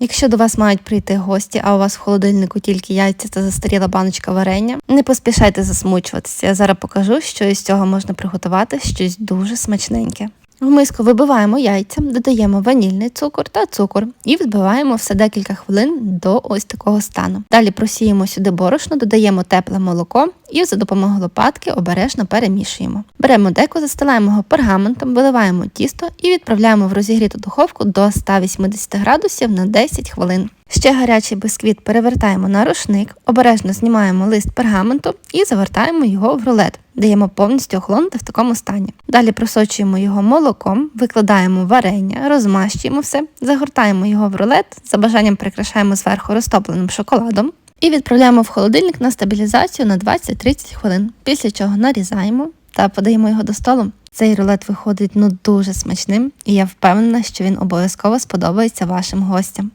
Якщо до вас мають прийти гості, а у вас в холодильнику тільки яйця та застаріла баночка варення, не поспішайте засмучуватися. Я зараз покажу, що із цього можна приготувати щось дуже смачненьке. В миску вибиваємо яйця, додаємо ванільний цукор та цукор і взбиваємо все декілька хвилин до ось такого стану. Далі просіємо сюди борошно, додаємо тепле молоко і за допомогою лопатки обережно перемішуємо. Беремо деко, застилаємо його пергаментом, виливаємо тісто і відправляємо в розігріту духовку до 180 градусів на 10 хвилин. Ще гарячий бисквіт перевертаємо на рушник, обережно знімаємо лист пергаменту і завертаємо його в рулет. Даємо повністю охолонути в такому стані. Далі просочуємо його молоком, викладаємо варення, розмащуємо все, загортаємо його в рулет, за бажанням прикрашаємо зверху розтопленим шоколадом і відправляємо в холодильник на стабілізацію на 20-30 хвилин, після чого нарізаємо та подаємо його до столу. Цей рулет виходить ну дуже смачним, і я впевнена, що він обов'язково сподобається вашим гостям.